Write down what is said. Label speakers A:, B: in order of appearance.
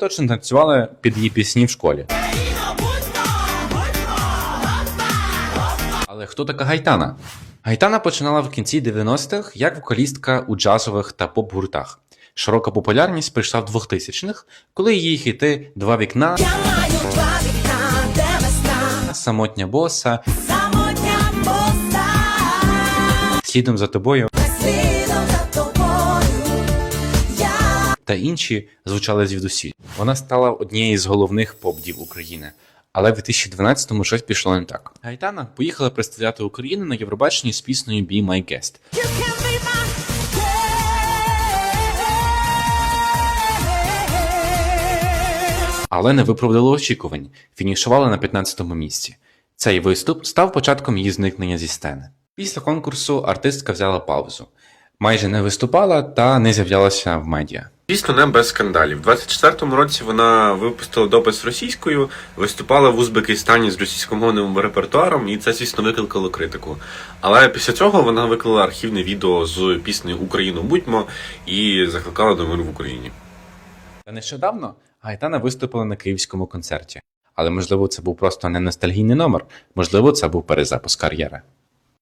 A: точно танцювали під її пісні в школі. Але хто така Гайтана? Гайтана починала в кінці 90-х як вокалістка у джазових та поп-гуртах. Широка популярність прийшла в 2000-х, коли її хіти Два вікна,
B: Я маю два вікна, де весна,
A: Самотня боса,
B: самотня моста,
A: Слідом за тобою та інші звучали звідусіль. Вона стала однією з головних поп-дів України. Але в 2012-му щось пішло не так. Гайтана поїхала представляти Україну на Євробаченні з піснею Be My Guest.
B: You can be my guest.
A: але не виправдало очікувань, фінішувала на 15-му місці. Цей виступ став початком її зникнення зі сцени. Після конкурсу артистка взяла паузу, майже не виступала та не з'являлася в медіа.
C: Звісно, не без скандалів. У 24-му році вона випустила допис російською, виступала в Узбекистані з російськомовним репертуаром, і це, звісно, викликало критику. Але після цього вона виклала архівне відео з піснею Україну будьмо і закликала до миру в Україні.
A: Нещодавно Гайтана виступила на київському концерті. Але можливо це був просто не ностальгійний номер, можливо, це був перезапуск кар'єри.